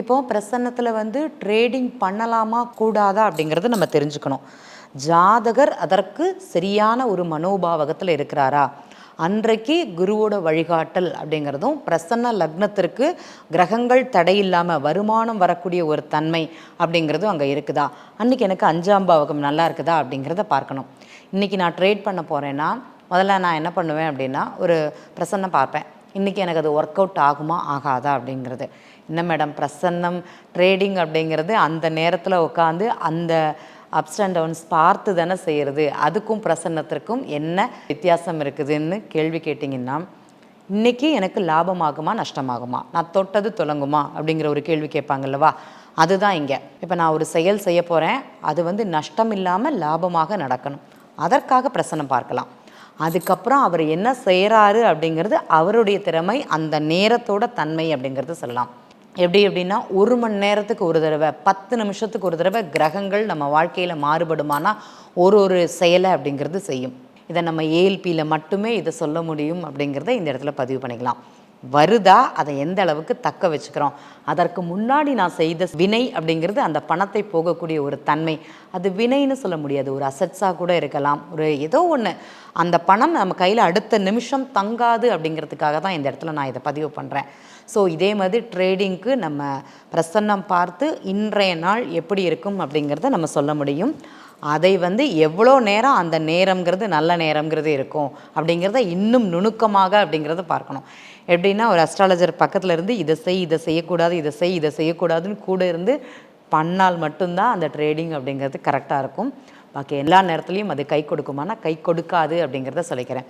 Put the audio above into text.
இப்போ பிரசன்னத்தில் வந்து ட்ரேடிங் பண்ணலாமா கூடாதா அப்படிங்கிறத நம்ம தெரிஞ்சுக்கணும். ஜாதகர் அதற்கு சரியான ஒரு மனோபாவகத்தில் இருக்கிறாரா? அன்றைக்கு குருவோட வழிகாட்டல் அப்படிங்கிறதும் பிரசன்ன லக்னத்திற்கு கிரகங்கள் தடையில்லாமல் வருமானம் வரக்கூடிய ஒரு தன்மை அப்படிங்கிறதும் அங்கே இருக்குதா? அன்றைக்கி எனக்கு அஞ்சாம் பாவகம் நல்லா இருக்குதா அப்படிங்கிறத பார்க்கணும். இன்றைக்கி நான் ட்ரேட் பண்ண போகிறேன்னா முதல்ல நான் என்ன பண்ணுவேன் அப்படின்னா ஒரு பிரசன்னம் பார்ப்பேன். இன்றைக்கி எனக்கு அது ஒர்க் அவுட் ஆகுமா ஆகாதா அப்படிங்கிறது. என்ன மேடம் பிரசன்னம் ட்ரேடிங் அப்படிங்கிறது அந்த நேரத்தில் உட்காந்து அந்த அப்ஸ் அண்ட் டவுன்ஸ் பார்த்து தானே செய்கிறது அதுக்கும் பிரசன்னத்திற்கும் என்ன வித்தியாசம் இருக்குதுன்னு கேள்வி கேட்டிங்கன்னா இன்றைக்கி எனக்கு லாபமாகுமா நஷ்டமாகுமா? நான் தொட்டது தொடங்குமா அப்படிங்கிற ஒரு கேள்வி கேட்பாங்கல்லவா அதுதான் இங்கே. இப்போ நான் ஒரு செயல் செய்ய போகிறேன் அது வந்து நஷ்டம் இல்லாமல் லாபமாக நடக்கணும். அதற்காக பிரசனம் பார்க்கலாம். அதுக்கப்புறம் அவர் என்ன செய்கிறாரு அப்படிங்கிறது அவருடைய திறமை அந்த நேரத்தோட தன்மை அப்படிங்கிறது சொல்லலாம். எப்படி எப்படின்னா ஒரு மணி நேரத்துக்கு ஒரு தடவை பத்து நிமிஷத்துக்கு ஒரு தடவை கிரகங்கள் நம்ம வாழ்க்கையில் மாறுபடுமானா ஒரு ஒரு செயலை அப்படிங்கிறது செய்யும். இதை நம்ம ஏஎல்பியில் மட்டுமே இதை சொல்ல முடியும் அப்படிங்கிறத இந்த இடத்துல பதிவு பண்ணிக்கலாம். வருதா? அதை எந்த அளவுக்கு தக்க வச்சுக்கிறோம்? அதற்கு முன்னாடி நான் செய்த வினை அப்படிங்கிறது அந்த பணத்தை போகக்கூடிய ஒரு தன்மை. அது வினைன்னு சொல்ல முடியாது. ஒரு அசட்ஸாக கூட இருக்கலாம். ஒரு ஏதோ ஒன்று அந்த பணம் நம்ம கையில் அடுத்த நிமிஷம் தங்காது அப்படிங்கிறதுக்காக தான் இந்த இடத்துல நான் இதை பதிவு பண்ணுறேன் ஸோ இதே மாதிரி ட்ரேடிங்க்கு நம்ம பிரசன்னம் பார்த்து இன்றைய நாள் எப்படி இருக்கும் அப்படிங்கிறத நம்ம சொல்ல முடியும். அதை வந்து எவ்வளோ நேரம் அந்த நேரம்ங்கிறது நல்ல நேரம்ங்கிறது இருக்கும் அப்படிங்கிறத இன்னும் நுணுக்கமாக அப்படிங்கிறத பார்க்கணும். எப்படின்னா ஒரு அஸ்ட்ராலஜர் பக்கத்தில் இருந்து இதை செய் இதை செய்யக்கூடாது இதை செய் இதை செய்யக்கூடாதுன்னு கூட இருந்து பண்ணால் மட்டும்தான் அந்த ட்ரேடிங் அப்படிங்கிறது கரெக்டாக இருக்கும். பாக்கி எல்லா நேரத்துலையும் அது கை கொடுக்குமானா கை கொடுக்காது அப்படிங்கிறத சொல்லிக்கிறேன்.